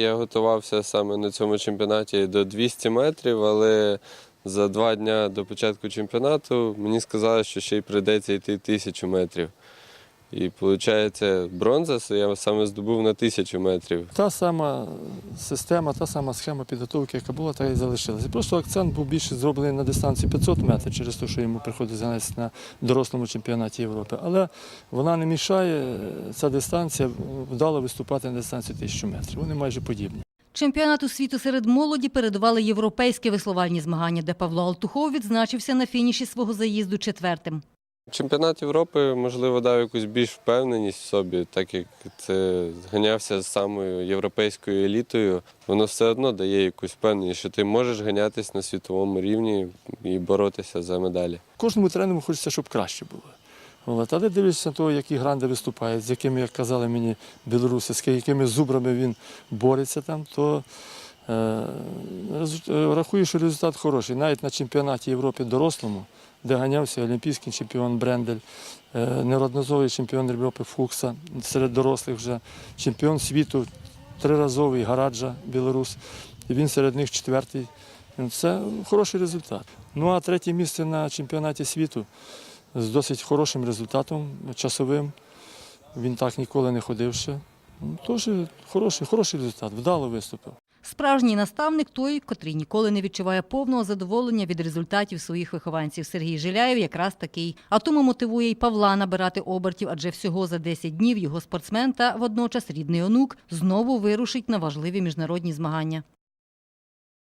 Я готувався саме на цьому чемпіонаті до 200 метрів, але за два дні до початку чемпіонату мені сказали, що ще й прийдеться йти тисячу метрів. І виходить, бронза я саме здобув на 1000 метрів. Та сама система, та сама схема підготовки, яка була, та й залишилася. Просто акцент був більше зроблений на дистанції 500 метрів, через те, що йому приходить займатися на дорослому чемпіонаті Європи. Але вона не мішає, ця дистанція вдало виступати на дистанції 1000 метрів. Вони майже подібні. Чемпіонату світу серед молоді передували європейські веслувальні змагання, де Павло Алтухов відзначився на фініші свого заїзду четвертим. Чемпіонат Європи, можливо, дав якусь більш впевненість в собі, так як це зганявся з самою європейською елітою, воно все одно дає якусь впевненість, що ти можеш ганятись на світовому рівні і боротися за медалі. Кожному тренеру хочеться, щоб краще було. От. Але дивлячись на того, які гранди виступають, з якими, як казали мені білоруси, з якими зубрами він бореться там, то рахую, що результат хороший. Навіть на чемпіонаті Європи дорослому, де ганявся олімпійський чемпіон Брендель, е, неодноразовий чемпіон Європи Фукса серед дорослих вже, чемпіон світу, триразовий Гараджа, білорус. І він серед них четвертий. Це хороший результат. Ну а третє місце на чемпіонаті світу з досить хорошим результатом часовим. Він так ніколи не ходив ще. Ну, Теж хороший, хороший результат, вдало виступив. Справжній наставник той, котрий ніколи не відчуває повного задоволення від результатів своїх вихованців. Сергій Жиляєв якраз такий. А тому мотивує й Павла набирати обертів, адже всього за 10 днів його спортсмен та водночас рідний онук знову вирушить на важливі міжнародні змагання.